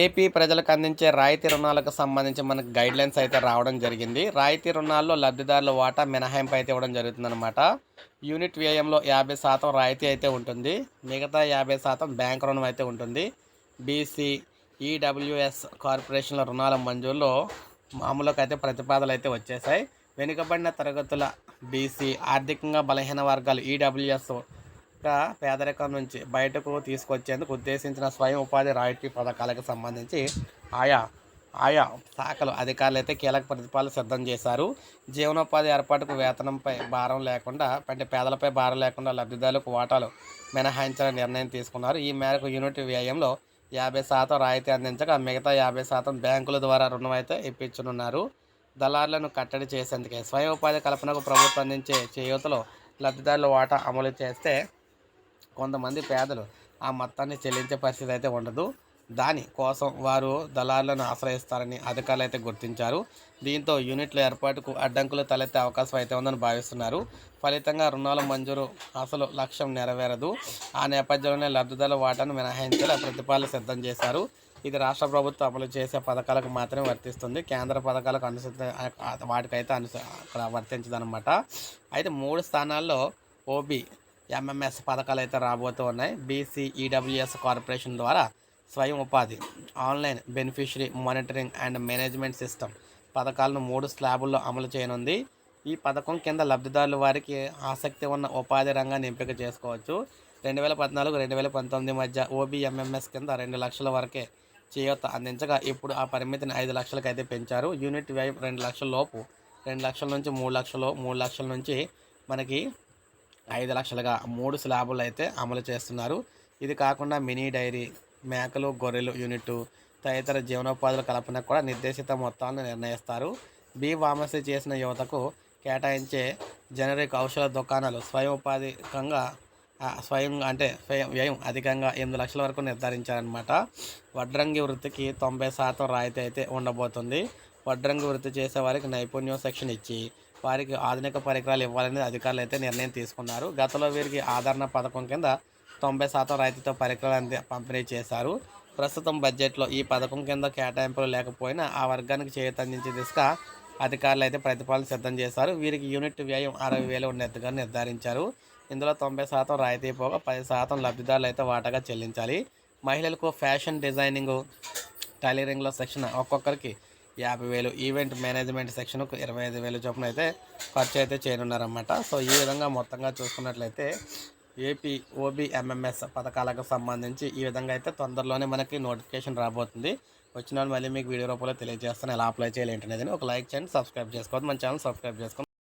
AP ప్రజలకు అందించే రాయితీ రుణాలకు సంబంధించి మనకు గైడ్ లైన్స్ అయితే రావడం జరిగింది. రాయితీ రుణాల్లో లబ్ధిదారుల వాటా మినహాయింపు అయితే ఇవ్వడం జరుగుతుందన్నమాట. యూనిట్ వ్యయంలో యాభై శాతం రాయితీ అయితే ఉంటుంది. మిగతా యాభై శాతం బ్యాంక్ రుణం అయితే ఉంటుంది. బీసీ ఈడబ్ల్యూఎస్ కార్పొరేషన్ల రుణాల మంజూరులో మామూలుగా అయితే ప్రతిపాదనలు అయితే వచ్చేసాయి. వెనుకబడిన తరగతుల బీసీ ఆర్థికంగా బలహీన వర్గాలు ఈడబ్ల్యూఎస్ పేదరికం నుంచి బయటకు తీసుకొచ్చేందుకు ఉద్దేశించిన స్వయం ఉపాధి రాయితీ పథకాలకు సంబంధించి ఆయా ఆయా శాఖలు అధికారులు అయితే కీలక ప్రతిపాదనలు సిద్ధం చేశారు. జీవనోపాధి ఏర్పాటుకు వేతనంపై భారం లేకుండా అంటే పేదలపై భారం లేకుండా లబ్ధిదారులకు వాటాలు మినహాయించాలని నిర్ణయం తీసుకున్నారు. ఈ మేరకు యూనిట్ వ్యయంలో యాభై శాతం రాయితీ అందించగా మిగతా యాభై శాతం బ్యాంకుల ద్వారా రుణం అయితే ఇప్పించనున్నారు. దళారులను కట్టడి చేసేందుకే స్వయం ఉపాధి కల్పనకు ప్రభుత్వం అందించే చేయూతలో లబ్ధిదారుల వాటా అమలు చేస్తే కొంతమంది పేదలు ఆ మొత్తాన్ని చెల్లించే పరిస్థితి అయితే ఉండదు. దాని కోసం వారు దళారులను ఆశ్రయిస్తారని అధికారులు అయితే గుర్తించారు. దీంతో యూనిట్ల ఏర్పాటుకు అడ్డంకులు తలెత్తే అవకాశం అయితే ఉందని భావిస్తున్నారు. ఫలితంగా రుణాల మంజూరు అసలు లక్ష్యం నెరవేరదు. ఆ నేపథ్యంలోనే లబ్ధిదారుల వాటాను మినహాయించేలా ప్రతిపాదన సిద్ధం చేశారు. ఇది రాష్ట్ర ప్రభుత్వం అమలు చేసే పథకాలకు మాత్రమే వర్తిస్తుంది. కేంద్ర పథకాలకు అనుసరి వాటికైతే అనుస అక్కడ వర్తించదనమాట అయితే మూడు స్థానాల్లో ఓబీ ఎంఎంఎస్ పథకాలు అయితే రాబోతూ ఉన్నాయి. బీసీ ఈడబ్ల్యూఎస్ కార్పొరేషన్ ద్వారా స్వయం ఉపాధి online beneficiary monitoring and management system పథకాలను మూడు స్లాబుల్లో అమలు చేయనుంది. ఈ పథకం కింద లబ్ధిదారుల వారికి ఆసక్తి ఉన్న ఉపాధి రంగాన్ని ఎంపిక చేసుకోవచ్చు. రెండు వేల పద్నాలుగు రెండు వేల పంతొమ్మిది మధ్య ఓబీఎంఎంఎస్ కింద రెండు లక్షల వరకే చేయూత అందించగా ఇప్పుడు ఆ పరిమితిని ఐదు లక్షలకు అయితే పెంచారు. యూనిట్ వ్యయం రెండు లక్షల లోపు రెండు లక్షల నుంచి మూడు లక్షలు మూడు లక్షల నుంచి మనకి ఐదు లక్షలుగా మూడు స్లాబులు అయితే అమలు చేస్తున్నారు. ఇది కాకుండా మినీ డైరీ మేకలు గొర్రెలు యూనిట్ తదితర జీవనోపాధుల కల్పన కూడా నిర్దేశిత మొత్తాలను నిర్ణయిస్తారు. బి ఫార్మసీ చేసిన యువతకు కేటాయించే జనరిక్ ఔషధ దుకాణాలు స్వయం ఉపాధికంగా స్వయం అంటే స్వయం వ్యయం అధికంగా ఎనిమిది లక్షల వరకు నిర్ధారించారనమాట వడ్రంగి వృత్తికి తొంభై శాతం రాయితీ అయితే ఉండబోతుంది. వడ్రంగి వృత్తి చేసే వారికి నైపుణ్యం శిక్షణ ఇచ్చి వారికి ఆధునిక పరికరాలు ఇవ్వాలని అధికారులు అయితే నిర్ణయం తీసుకున్నారు. గతంలో వీరికి ఆదరణ పథకం కింద తొంభై శాతం రాయితీతో పరికరాలు పంపిణీ చేశారు. ప్రస్తుతం బడ్జెట్లో ఈ పథకం కింద కేటాయింపులు లేకపోయినా ఆ వర్గానికి చేయూత అందించే దిశగా అధికారులు అయితే ప్రతిపాదన సిద్ధం చేశారు. వీరికి యూనిట్ వ్యయం అరవై వేలు ఉన్నట్టుగా నిర్ధారించారు. ఇందులో తొంభై శాతం రాయితీ పోగా పది శాతం లబ్ధిదారులు అయితే వాటాగా చెల్లించాలి. మహిళలకు ఫ్యాషన్ డిజైనింగ్ టైలరింగ్లో శిక్షణ ఒక్కొక్కరికి యాభై వేలు ఈవెంట్ మేనేజ్మెంట్ సెక్షన్కు ఇరవై ఐదు వేలు చొప్పున అయితే ఖర్చు అయితే చేయనున్నారన్నమాట. సో ఈ విధంగా మొత్తంగా చూసుకున్నట్లయితే ఏపీ ఓబీఎంఎంఎస్ పథకాలకు సంబంధించి ఈ విధంగా అయితే తొందరలోనే మనకి నోటిఫికేషన్ రాబోతుంది. వచ్చిన మళ్ళీ మీకు వీడియో రూపంలో తెలియజేస్తాను. ఎలా అప్లై చేయాలి ఏంటనేది ఒక లైక్ చేయండి సబ్స్క్రైబ్ చేసుకోవద్దు. మన ఛానల్ సబ్స్క్రైబ్ చేసుకోండి.